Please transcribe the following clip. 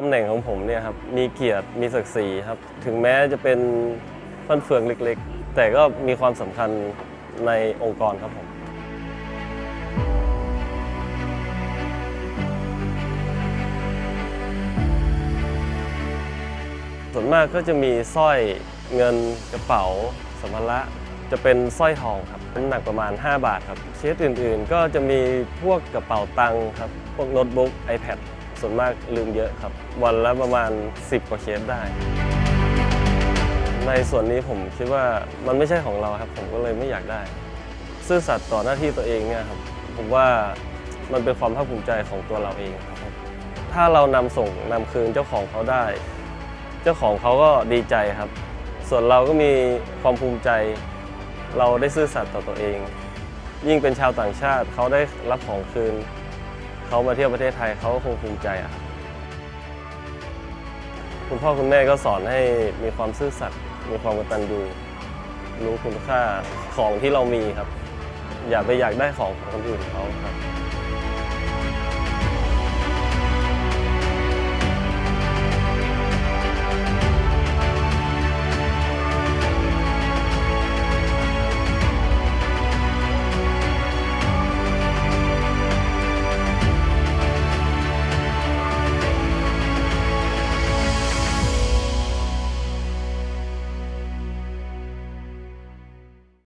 ตำแหน่งของผมเนี่ยครับมีเกียรติมีศักดิ์ศรีครับ ถึงแม้จะเป็นฟันเฟืองเล็กๆ แต่ก็มีความสำคัญในองค์กรครับผมส่วนมากก็จะมีสร้อยเงินกระเป๋าสัมภาระจะเป็นสร้อยทองครับน้ำหนักประมาณ 5 บาทครับเคสอื่นๆ ก็จะมีพวกกระเป๋าตังค์ครับ พวกโน้ตบุ๊ก iPad ส่วนมากลืมเยอะครับ วันละประมาณ 10 กว่าเคสได้ ในส่วนนี้ผมคิดว่ามันไม่ใช่ของเราครับ ผมก็เลยไม่อยากได้ ซื่อสัตย์ต่อหน้าที่ตัวเองเนี่ยครับผมว่ามันเป็นความภาคภูมิใจของตัวเราเองครับ ถ้าเรานำส่งนำคืนเจ้าของเขาได้ เจ้าของเขาก็ดีใจครับ ส่วนเราก็มีความภูมิใจ เราได้ซื่อสัตย์ต่อตัวเอง ยิ่งเป็นชาวต่างชาติเขาได้รับของคืน เขามาเที่ยวประเทศไทยเขาก็คงภูมิใจอะครับคุณพ่อคุณแม่ก็สอนให้มีความซื่อสัตย์มีความกตัญญูรู้คุณค่าของที่เรามีครับ อย่าไปอยากได้ของของคนอื่นเขาครับ